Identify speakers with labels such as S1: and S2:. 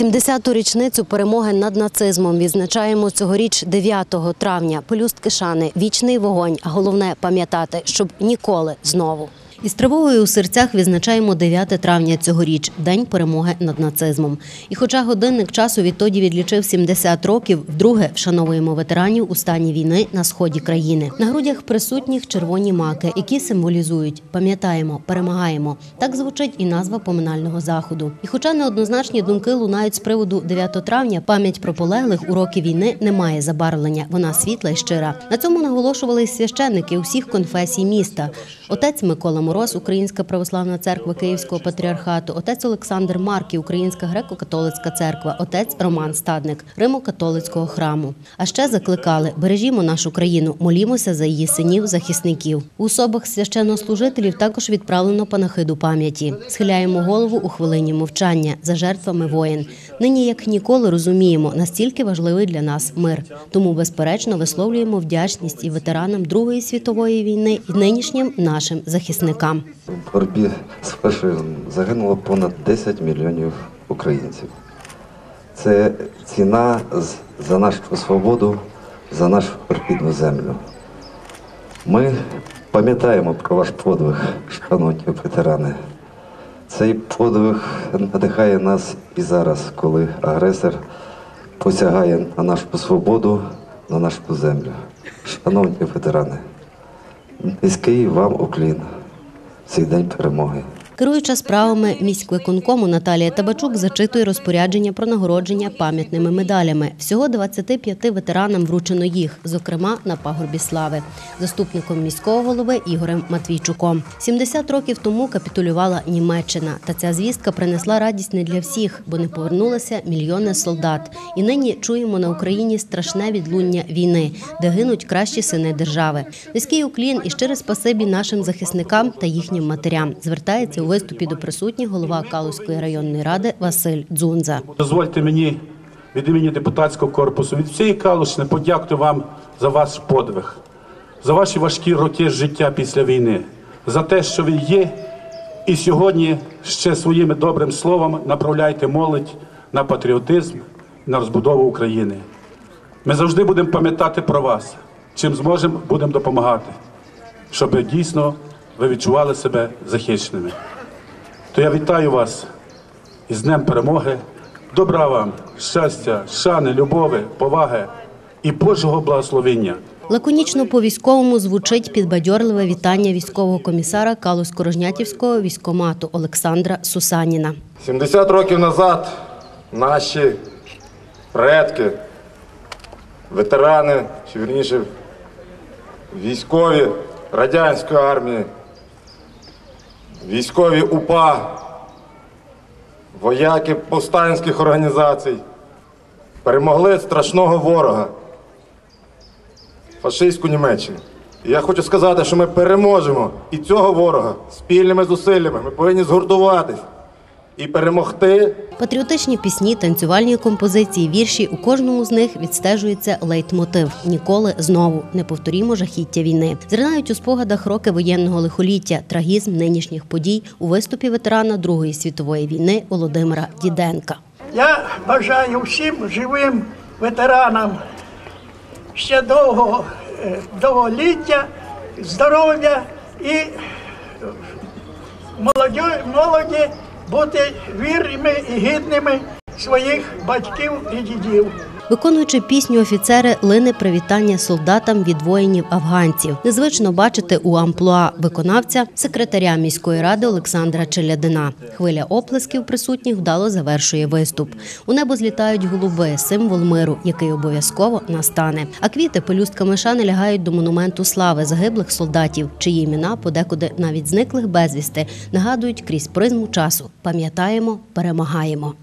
S1: 70-ту річницю перемоги над нацизмом відзначаємо цьогоріч 9 травня. Пелюстки шани, вічний вогонь. Головне пам'ятати, щоб ніколи знову. Із тривогою у серцях відзначаємо 9 травня цьогоріч, день перемоги над нацизмом. І хоча годинник часу відтоді відлічив 70 років, вдруге вшановуємо ветеранів у стані війни на сході країни. На грудях присутніх червоні маки, які символізують пам'ятаємо, перемагаємо. Так звучить і назва поминального заходу. І хоча неоднозначні думки лунають з приводу 9 травня, пам'ять про полеглих у роки війни не має забарвлення. Вона світла і щира. На цьому наголошували священники усіх конфесій міста. Отець Микола Мороз, Українська православна церква Київського патріархату, отець Олександр Марків, Українська греко-католицька церква, отець Роман Стадник, Римо-католицького храму. А ще закликали: бережімо нашу країну, молімося за її синів, захисників. У особах священнослужителів також відправлено панахиду пам'яті. Схиляємо голову у хвилині мовчання за жертвами воїн. Нині як ніколи розуміємо, настільки важливий для нас мир. Тому, безперечно, висловлюємо вдячність і ветеранам Другої світової війни, і нинішнім нашим захисникам.
S2: В боротьбі з фашизмом загинуло понад 10 мільйонів українців. Це ціна за нашу свободу, за нашу рідну землю. Ми пам'ятаємо про ваш подвиг, шановні ветерани. Цей подвиг надихає нас і зараз, коли агресор посягає на нашу свободу, на нашу землю. Шановні ветерани, низький вам уклін цей день перемоги.
S1: Керуюча справами міськвиконкому Наталія Табачук зачитує розпорядження про нагородження пам'ятними медалями. Всього 25 ветеранам вручено їх, зокрема на пагорбі слави, заступником міського голови Ігорем Матвійчуком. 70 років тому капітулювала Німеччина, та ця звістка принесла радість не для всіх, бо не повернулися мільйони солдат. І нині чуємо на Україні страшне відлуння війни, де гинуть кращі сини держави. Низький уклін і щире спасибі нашим захисникам та їхнім матерям. Звертається виступі до присутніх голова Калузької районної ради Василь Дзунза.
S3: Дозвольте мені від імені депутатського корпусу, від всієї Калушни подякувати вам за ваш подвиг, за ваші важкі роки життя після війни, за те, що ви є, і сьогодні ще своїм добрим словом направляєте молодь на патріотизм, на розбудову України. Ми завжди будемо пам'ятати про вас. Чим зможемо, будемо допомагати, щоб дійсно ви відчували себе захищеними. То я вітаю вас із Днем Перемоги. Добра вам, щастя, шани, любові, поваги і Божого благословення.
S1: Лаконічно по військовому звучить підбадьорливе вітання військового комісара Калузько-Рожнятівського військомату Олександра Сусаніна.
S4: 70 років назад наші предки, ветерани, чи вірніше військові радянської армії, військові УПА, вояки повстанських організацій перемогли страшного ворога фашистську Німеччину. І я хочу сказати, що ми переможемо і цього ворога спільними зусиллями. Ми повинні згуртуватись і перемогти
S1: Патріотичні пісні, танцювальні композиції, вірші у кожному з них відстежується лейтмотив Ніколи знову не повторімо жахіття війни. Зринають у спогадах роки воєнного лихоліття, трагізм нинішніх подій у виступі ветерана Другої світової війни Володимира Діденка.
S5: Я бажаю всім живим ветеранам ще довгого е, довголіття, здоров'я і е, молоді, молоді бути вірними і гідними своїх батьків і дідів.
S1: Виконуючи пісню офіцери лине привітання солдатам від воїнів афганців. Незвично бачити у амплуа виконавця секретаря міської ради Олександра Челядина. Хвиля оплесків присутніх вдало завершує виступ. У небо злітають голуби, символ миру, який обов'язково настане. А квіти пелюстками шани лягають до монументу слави загиблих солдатів, чиї імена подекуди навіть зниклих безвісти нагадують крізь призму часу. Пам'ятаємо, перемагаємо.